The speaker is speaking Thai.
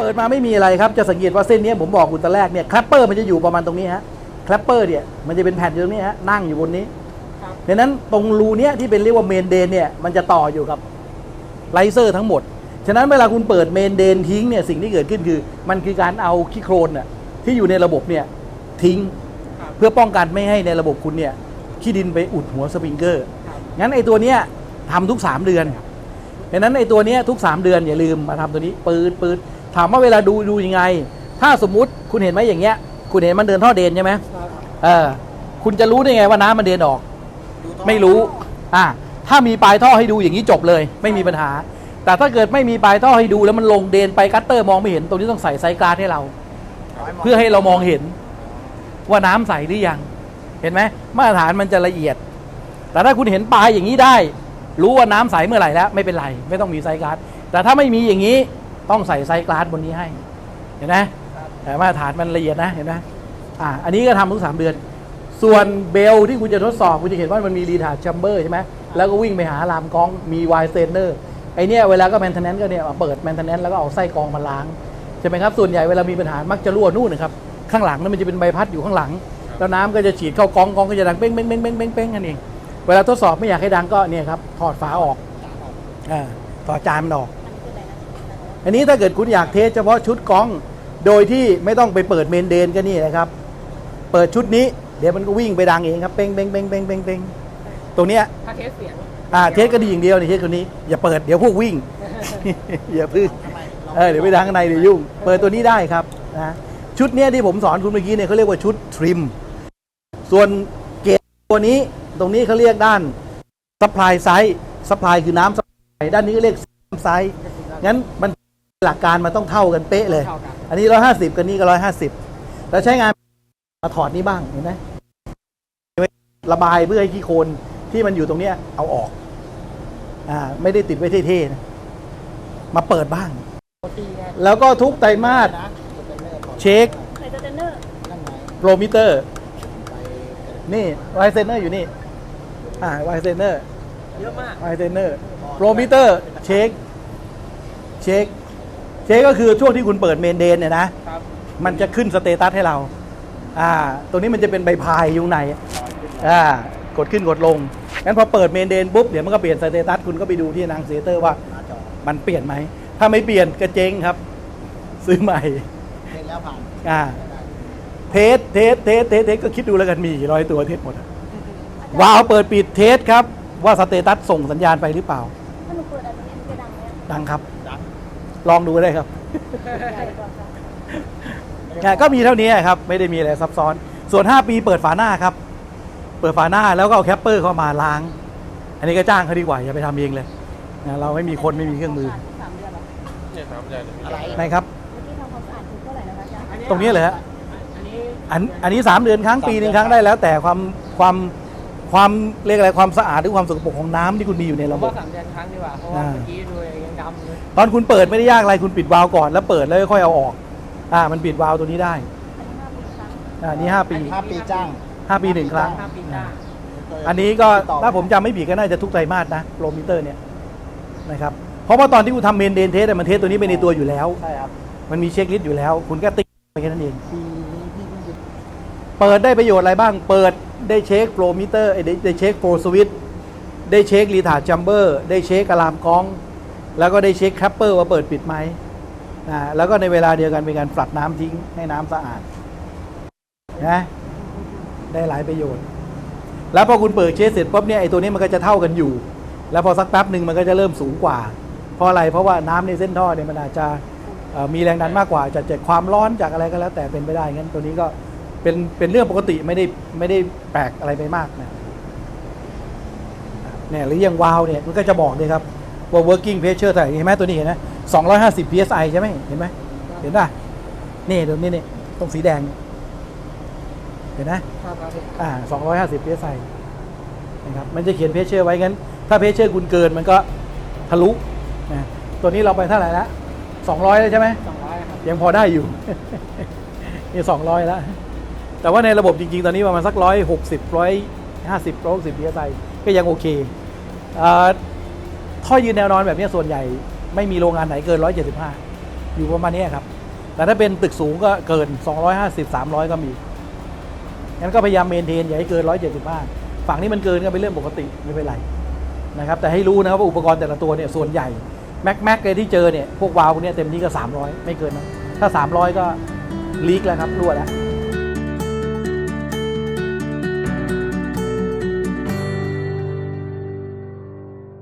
เปิดมาไม่มีอะไรครับจะสังเกตว่าเส้นเนี้ยผมบอกคุณตอนแรกเนี่ยคลัปเปอร์มันจะอยู่ประมาณตรงนี้ฮะคลัปเปอร์เนี่ยมันจะเป็นแผ่นอยู่ตรงนี้ฮะนั่งอยู่บนนี้ครับดังนั้นตรงรูเนี้ยที่เป็นเรียกว่าเมนเดนเนี่ยมันจะต่ออยู่กับไลเซอร์ทั้งหมด ฉะนั้นเวลาคุณเปิดเมนเดนทิ้งเนี่ยสิ่งที่เกิดขึ้นคือ มันคือการเอาขี้โครนน่ะที่อยู่ในระบบเนี่ยทิ้งครับเพื่อป้องกันไม่ให้ในระบบคุณเนี่ยขี้ดินไปอุดหัวสปริงเกอร์ครับงั้นไอ้ตัวเนี้ยทำทุก 3 เดือนดังนั้นไอ้ตัวเนี้ยทุก 3 เดือนอย่าลืมมาทำตัวนี้ปืดปืด ถามว่าเวลาดูดูยังไง ถ้าสมมุติคุณเห็นไหมอย่างเงี้ย คุณเห็นมันเดินท่อเดนใช่ไหมครับเออ คุณจะรู้ได้ไงว่าน้ำมันเดนออก ไม่รู้ อ่าถ้ามีปลายท่อให้ดูอย่างนี้จบเลย ไม่มีปัญหา แต่ถ้าเกิดไม่มีปลายท่อให้ดูแล้วมันลงเดนไปกัตเตอร์มองไม่เห็นตรงนี้ต้องใส่ไซกราดให้เรา เพื่อให้เรามองเห็น ว่าน้ำใสหรือยัง เห็นไหมมาตรฐานมันจะละเอียด แต่ถ้าคุณเห็นปลายอย่างนี้ได้ รู้ว่าน้ำใสเมื่อไหร่แล้ว ไม่เป็นไร ไม่ต้องมีไซกราดแต่ถ้าไม่มีอย่างนี้ ต้องใส่ไซกราดบนนี้ให้ เห็นไหมแต่มาตรฐานมันละเอียดนะเห็นไหมอ่าอันนี้ก็ทำทุกสามเดือน ส่วนเบลที่คุณจะทดสอบคุณจะเห็นว่ามันมีรีทาร์ดแชมเบอร์ใช่ไหมแล้วก็วิ่งไปหาลามกองมีไวเซนเนอร์ไอเนี้ยเวลาก็แมนเทนแนนก็เนี่ยเปิดแมนเทนแนนแล้วก็เอาไส้กรองมาล้างใช่ไหมครับส่วนใหญ่เวลามีปัญหามักจะรั่วนู่นนะครับข้างหลังนั่นมันจะเป็นใบพัดอยู่ข้างหลัง แล้วน้ำก็จะฉีดเข้ากองกองก็จะดังเป้งเป้งเป้งเป้งเป้งเป้งกันเองเวลาทดสอบไม่อยากให้ดังก็เนี่ยครับถอดฝาออกอ่าถอดจานมันออก อันนี้ถ้าเกิดคุณอยากเทสเฉพาะชุดกล้อง โดยที่ไม่ต้องไปเปิดเมนเดนก็นี่นะครับ เปิดชุดนี้เดี๋ยวมันก็วิ่งไปดังเองครับเป้งเป้งเป้งเป้งเป้งเป้งตรงเนี้ยถ้าเทสเสียงอ่าเทสก็ดีอย่างเดียวนี่เทสคนนี้อย่าเปิดเดี๋ยวพวกวิ่ง อย่าพึ่งเออเดี๋ยวไปดังข้างในเดี๋ยวยุ่ง เปิดตัวนี้ได้ครับนะชุดเนี้ยที่ผมสอนคุณเมื่อกี้เนี่ยเขาเรียกว่าชุดทริม ส่วนเกจตัวนี้ตรงนี้เขาเรียกด้าน supply side supply คือน้ำ supply ด้านนี้ก็เรียก side งั้นมัน หลักการมันต้องเท่ากันเป๊ะเลย เท่ากัน อันนี้ร้อยห้าสิบกันนี้ก็ร้อยห้าสิบแล้วใช้งานมาถอดนี้บ้างเห็นไหมระบายเพื่อให้ขี้โคลนที่มันอยู่ตรงเนี้ยเอาออกอ่าไม่ได้ติดไว้เท่ๆนะมาเปิดบ้างตีไงแล้วก็ทุกไตรมาสเช็คไหนจะเทนเนอร์โปรมิเตอร์ นี่ไวเซนเนอร์อยู่นี่ อ่าไวเซนเนอร์เยอะมากไวเซนเนอร์โปรมิเตอร์ เช็ค เช็ค เช็คก็คือช่วงที่คุณเปิดเมนเดนเนี่ยนะ ครับมันจะขึ้นสเตตัสให้เรา อ่า ตัวนี้มันจะเป็นใบพายอยู่ข้างใน อ่า กดขึ้นกดลง งั้นพอเปิดเมนเดนปุ๊บ เดี๋ยวมันก็เปลี่ยนสเตตัส คุณก็ไปดูที่นางเซเตอร์ว่า มันเปลี่ยนไหม ถ้าไม่เปลี่ยนก็เจ๊งครับ ซื้อใหม่เห็นแล้วผ่านอ่า เทส เทส เทส เทส เทส ก็คิดดูแล้วกันมีกี่ร้อยตัวเทสหมดอะวาล์วเปิดปิดเทสครับ ว่าสเตตัสส่งสัญญาณไปหรือเปล่า ถ้าหนูเปิดอันนี้มันจะดังไหมดังครับดัง ลองดูก็ได้ครับใหญ่กว่าค่ะอะก็มีเท่านี้ครับ ไม่ได้มีอะไรซับซ้อน ส่วน 5 ปีเปิดฝาหน้าครับ เปิดฝาหน้าแล้วก็เอาแคปเปอร์เข้ามาล้าง อันนี้ก็จ้างเขาดีกว่าอย่าไปทำเองเลยนะเราไม่มีคนไม่มีเครื่องมือสามเดือนเหรอเนี่ยครับอาจารย์อะไรไหนครับเมื่อกี้ทำความสะอาดคือเท่าไหร่นะคะอาจารย์ตรงนี้เลยฮะอันนี้อันอันนี้ 3 เดือนครั้งปีหนึ่งครั้งได้แล้วแต่ความความ ความเรียกอะไรความสะอาดหรือความสกปรกของน้ำที่คุณมีอยู่ในผมระบบว่าสามเดือนครั้งดีกว่า เพราะว่าอ่า เมื่อกี้ดูยังดำเลยตอนคุณเปิดไม่ได้ยากอะไรคุณปิดวาล์วก่อนแล้วเปิดแล้วค่อยเอาออก อ่า มันปิดวาล์วตัวนี้ได้อันนี้ห้าปีครั้งอ่านี่5ปีห้าปีจ้าง5ปีหนึ่งครั้ง ห้าปีหน้า อันนี้ก็ถ้าผมจำไม่ผิดก็น่าจะทุกไตรมาสนะโปรมิเตอร์เนี่ยนะครับเพราะว่าตอนที่คุณทำเมนเดนเทสมันเทสตัวนี้ไปในตัวอยู่แล้ว ใช่ครับมันมีเช็คลิสต์อยู่แล้ว คุณก็ติ๊กไปแค่นั้นเองเปิดได้ประโยชน์อะไรบ้าง เปิด ได้เช็คโปรมิเตอร์ได้ได้เช็คโปรสวิตได้เช็ครีทาร์จัมเบอร์ได้เช็คอะลามกล้อง แล้วก็ได้เช็คแคปเปอร์ว่าเปิดปิดไหมอ่าแล้วก็ในเวลาเดียวกันเป็นการฟลัดน้ำทิ้งให้น้ำสะอาดนะได้หลายประโยชน์ แล้วพอคุณเปิดเชสเสร็จปุ๊บเนี่ยไอตัวนี้มันก็จะเท่ากันอยู่ แล้วพอสักแป๊บหนึ่งมันก็จะเริ่มสูงกว่า เพราะอะไรเพราะว่าน้ำในเส้นท่อเนี่ยมันอาจจะมีแรงดันมากกว่าจะจากความร้อนจากอะไรก็แล้วแต่เป็นไปได้งั้นตัวนี้ก็ เป็นเป็นเรื่องปกติไม่ได้ไม่ได้แปลกอะไรไปมากนะเนี่ยหรืออย่างวาล์วเนี่ยมันก็จะบอกเลยครับว่า working pressure เท่าไหร่เห็นไหมตัวนี้เห็นไหม250 psi ใช่ไหมเห็นไหมเห็นป่ะนี่ตรงนี้นี่ตรงสีแดงเนี่ยเห็นไหมครับครับอ่า250 psi นะครับมันจะเขียนเพชเชอร์ไว้งั้น ถ้าเพชเชอร์คุณเกินมันก็ทะลุนะตัวนี้เราไปเท่าไหร่ละ200แล้วใช่ไหมสองร้อยครับยังพอได้อยู่นี่200แล้ว แต่ว่าในระบบจริง ๆ ตอนนี้ประมาณสักร้อยหกสิบร้อยห้าสิบร้อยหกสิบ psi ก็ยังโอเคอ่าท่อยืนแนวนอนแบบนี้ส่วนใหญ่ไม่มีโรงงานไหนเกิน 175 อยู่ประมาณนี้ครับ แต่ถ้าเป็นตึกสูงก็เกิน 250 300 ก็มี งั้นก็พยายามเมนเทนอย่าให้เกิน 175 ฝั่งนี้มันเกินก็เป็นเรื่องปกติไม่เป็นไรนะครับ แต่ให้รู้นะครับว่าอุปกรณ์แต่ละตัวเนี่ยส่วนใหญ่แม็กแม็กเลยที่เจอเนี่ยพวกวาล์วพวกเนี้ยเต็มที่ก็ 300 ไม่เกินนะถ้า 300 ก็ลีกแล้วครับรั่วแล้ว